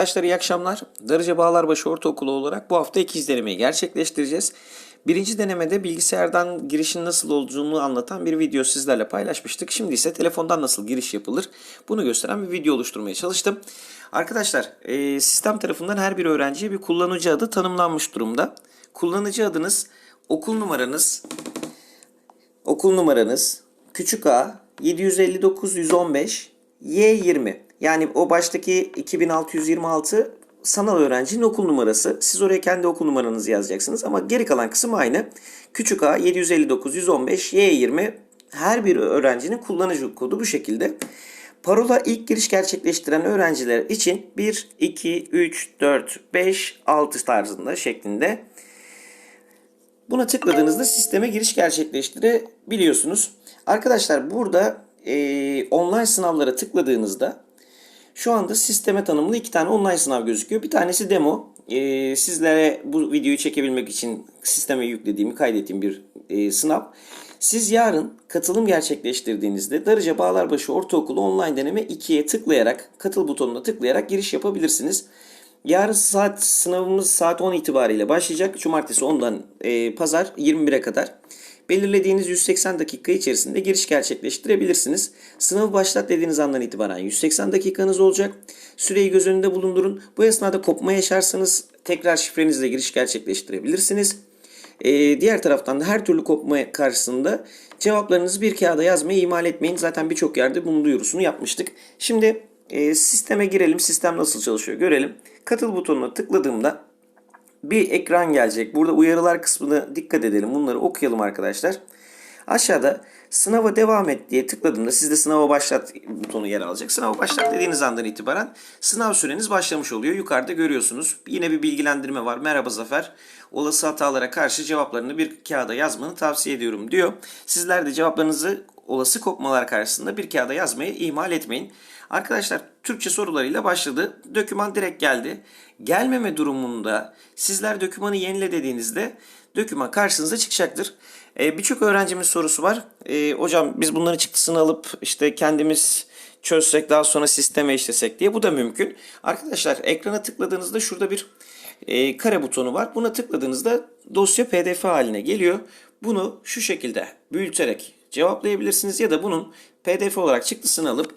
Arkadaşlar iyi akşamlar. Darıca Bağlarbaşı Ortaokulu olarak bu hafta ikiz denemeyi gerçekleştireceğiz. Birinci denemede bilgisayardan girişin nasıl olduğunu anlatan bir video sizlerle paylaşmıştık. Şimdi ise telefondan nasıl giriş yapılır bunu gösteren bir video oluşturmaya çalıştım. Arkadaşlar e, sistem tarafından her bir öğrenciye bir kullanıcı adı tanımlanmış durumda. Kullanıcı adınız, okul numaranız, okul numaranız, küçük a 759 115 Y20 yani o baştaki 2626 sanal öğrencinin okul numarası. Siz oraya kendi okul numaranızı yazacaksınız ama geri kalan kısım aynı. Küçük a 759 115 Y20 her bir öğrencinin kullanıcı kodu bu şekilde. Parola ilk giriş gerçekleştiren öğrenciler için 1, 2, 3, 4, 5, 6 tarzında şeklinde Buna tıkladığınızda sisteme giriş gerçekleştirebiliyorsunuz. Arkadaşlar burada e, online sınavlara tıkladığınızda şu anda sisteme tanımlı iki tane online sınav gözüküyor. Bir tanesi demo. E, sizlere bu videoyu çekebilmek için sisteme yüklediğimi kaydettiğim bir e, sınav. Siz yarın katılım gerçekleştirdiğinizde Darıca Bağlarbaşı Ortaokulu online deneme 2'ye tıklayarak, katıl butonuna tıklayarak giriş yapabilirsiniz. Yarın saat sınavımız saat 10 itibariyle başlayacak. Cumartesi 10'dan e, pazar 21'e kadar. Belirlediğiniz 180 dakika içerisinde giriş gerçekleştirebilirsiniz. Sınavı başlat dediğiniz andan itibaren 180 dakikanız olacak. Süreyi göz önünde bulundurun. Bu esnada kopma yaşarsanız tekrar şifrenizle giriş gerçekleştirebilirsiniz. Ee, diğer taraftan da her türlü kopma karşısında cevaplarınızı bir kağıda yazmayı ihmal etmeyin. Zaten birçok yerde bunun duyurusunu yapmıştık. Şimdi e, sisteme girelim. Sistem nasıl çalışıyor görelim. Katıl butonuna tıkladığımda bir ekran gelecek. Burada uyarılar kısmına dikkat edelim. Bunları okuyalım arkadaşlar. Aşağıda sınava devam et diye tıkladığımda sizde sınava başlat butonu yer alacak. Sınava başlat dediğiniz andan itibaren sınav süreniz başlamış oluyor. Yukarıda görüyorsunuz. Yine bir bilgilendirme var. Merhaba Zafer. Olası hatalara karşı cevaplarını bir kağıda yazmanı tavsiye ediyorum diyor. Sizler de cevaplarınızı olası kopmalar karşısında bir kağıda yazmayı ihmal etmeyin. Arkadaşlar Türkçe sorularıyla başladı. Döküman direkt geldi. Gelmeme durumunda sizler dökümanı yenile dediğinizde döküman karşınıza çıkacaktır. Ee, Birçok öğrencimin sorusu var. Ee, hocam biz bunların çıktısını alıp işte kendimiz çözsek daha sonra sisteme işlesek diye bu da mümkün. Arkadaşlar ekrana tıkladığınızda şurada bir e, kare butonu var. Buna tıkladığınızda dosya pdf haline geliyor. Bunu şu şekilde büyüterek cevaplayabilirsiniz ya da bunun pdf olarak çıktısını alıp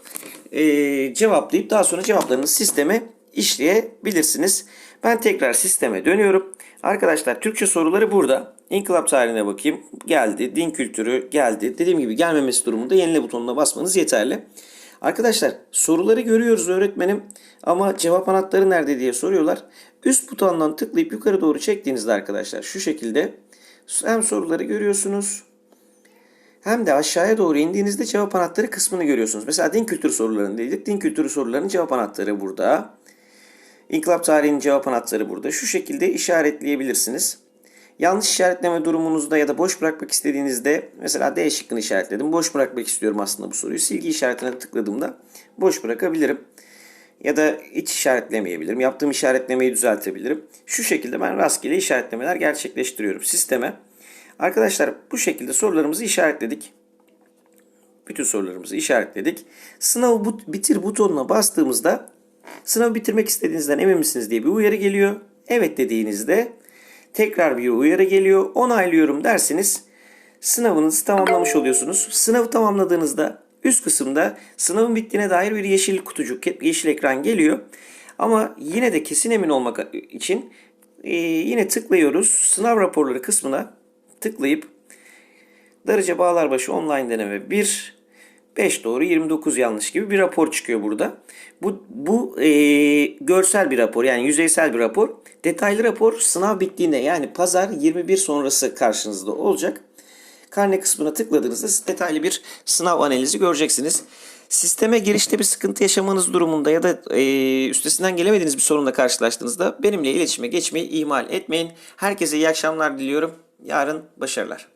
e, cevaplayıp daha sonra cevaplarınızı sisteme işleyebilirsiniz. Ben tekrar sisteme dönüyorum. Arkadaşlar Türkçe soruları burada. İnkılap tarihine bakayım. Geldi. Din kültürü geldi. Dediğim gibi gelmemesi durumunda yenile butonuna basmanız yeterli. Arkadaşlar soruları görüyoruz öğretmenim ama cevap anahtarı nerede diye soruyorlar. Üst butondan tıklayıp yukarı doğru çektiğinizde arkadaşlar şu şekilde hem soruları görüyorsunuz hem de aşağıya doğru indiğinizde cevap anahtarı kısmını görüyorsunuz. Mesela din kültürü sorularındaydık. Din kültürü sorularının cevap anahtarı burada. İnkılap tarihinin cevap anahtarı burada. Şu şekilde işaretleyebilirsiniz. Yanlış işaretleme durumunuzda ya da boş bırakmak istediğinizde mesela D şıkkını işaretledim. Boş bırakmak istiyorum aslında bu soruyu. Silgi işaretine tıkladığımda boş bırakabilirim. Ya da hiç işaretlemeyebilirim. Yaptığım işaretlemeyi düzeltebilirim. Şu şekilde ben rastgele işaretlemeler gerçekleştiriyorum sisteme. Arkadaşlar bu şekilde sorularımızı işaretledik. Bütün sorularımızı işaretledik. Sınavı bitir butonuna bastığımızda sınavı bitirmek istediğinizden emin misiniz diye bir uyarı geliyor. Evet dediğinizde tekrar bir uyarı geliyor. Onaylıyorum derseniz sınavınızı tamamlamış oluyorsunuz. Sınavı tamamladığınızda üst kısımda sınavın bittiğine dair bir yeşil kutucuk, yeşil ekran geliyor. Ama yine de kesin emin olmak için yine tıklıyoruz. Sınav raporları kısmına tıklayıp Darıca Bağlarbaşı online deneme 1 5 doğru 29 yanlış gibi bir rapor çıkıyor burada. Bu, bu e, görsel bir rapor yani yüzeysel bir rapor. Detaylı rapor sınav bittiğinde yani pazar 21 sonrası karşınızda olacak. Karne kısmına tıkladığınızda detaylı bir sınav analizi göreceksiniz. Sisteme girişte bir sıkıntı yaşamanız durumunda ya da e, üstesinden gelemediğiniz bir sorunla karşılaştığınızda benimle iletişime geçmeyi ihmal etmeyin. Herkese iyi akşamlar diliyorum. Yarın başarılar.